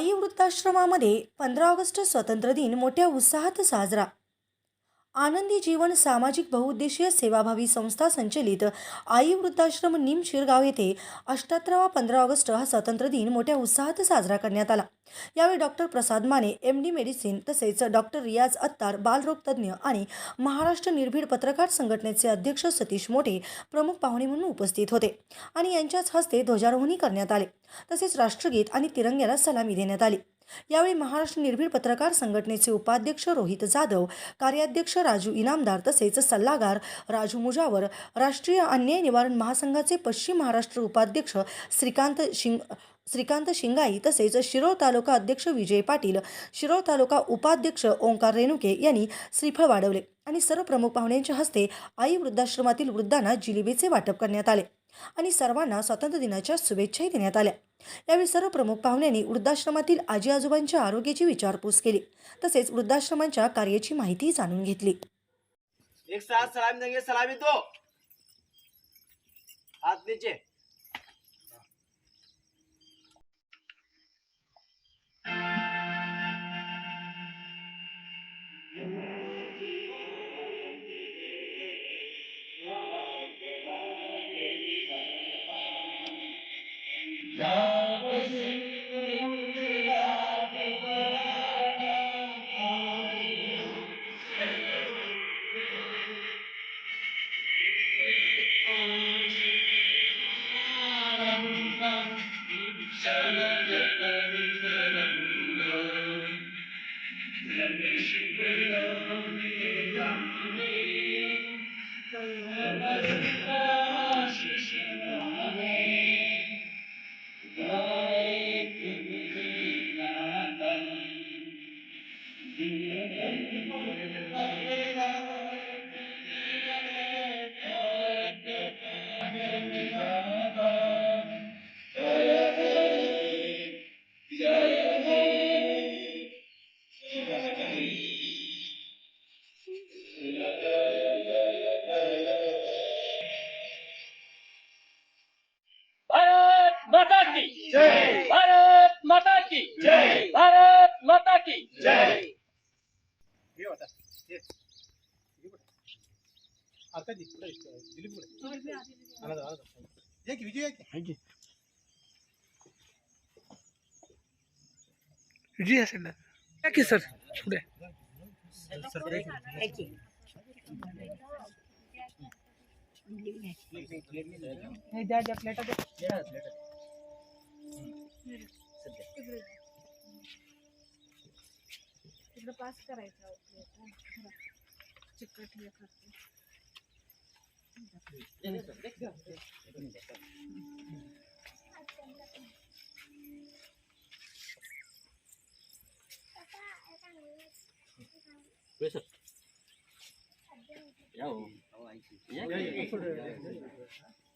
आई वृद्धाश्रमामध्ये पंधरा ऑगस्ट स्वातंत्र्य दिन मोठ्या उत्साहात साजरा. आनंदी जीवन सामाजिक बहुउद्देशीय सेवाभावी संस्था संचलित आई वृद्धाश्रम निम शिरगाव येथे अष्ट्याहत्तरावा पंधरा ऑगस्ट हा स्वातंत्र्य दिन मोठ्या उत्साहात साजरा करण्यात आला. यावेळी doctor Prasad Mane M D medicine तसेच डॉक्टर रियाज अत्तार बालरोग तज्ज्ञ आणि महाराष्ट्र निर्भीड पत्रकार संघटनेचे अध्यक्ष सतीश मोठे प्रमुख पाहुणे म्हणून उपस्थित होते आणि यांच्याच हस्ते ध्वजारोहणी करण्यात आले. तसेच राष्ट्रगीत आणि तिरंग्याला सलामी देण्यात आली. यावेळी महाराष्ट्र निर्भीड पत्रकार संघटनेचे उपाध्यक्ष रोहित जाधव कार्याध्यक्ष राजू इनामदार तसेच सल्लागार राजू मुजावर राष्ट्रीय अन्याय निवारण महासंघाचे पश्चिम महाराष्ट्र उपाध्यक्ष श्रीकांत शिंग श्रीकांत शिंगाई तसेच शिरोळ तालुका अध्यक्ष विजय पाटील शिरोळ तालुका उपाध्यक्ष ओंकार रेणुके यांनी श्रीफळ वाढवले आणि सर्व प्रमुख पाहुण्यांच्या हस्ते आई वृद्धाश्रमातील वृद्धांना जिलेबीचे वाटप करण्यात आले आणि सर्वांना स्वातंत्र्य दिनाच्या शुभेच्छाही देण्यात आल्या. यावेळी सर्व प्रमुख पाहुण्यांनी वृद्धाश्रमातील आजी आजोबांच्या आरोग्याची विचारपूस केली. तसेच वृद्धाश्रमांच्या कार्याची माहिती जाणून घेतली. एक साथ सलामी देंगे सलामी दो. हाथ नीचे. भारत जय। भारत माता की। जय। भारत माता की। जय। विजय असेल ना या की सर पुढे. द्या तिकडं पास करायचं चिकट हे करते. या हो. या की.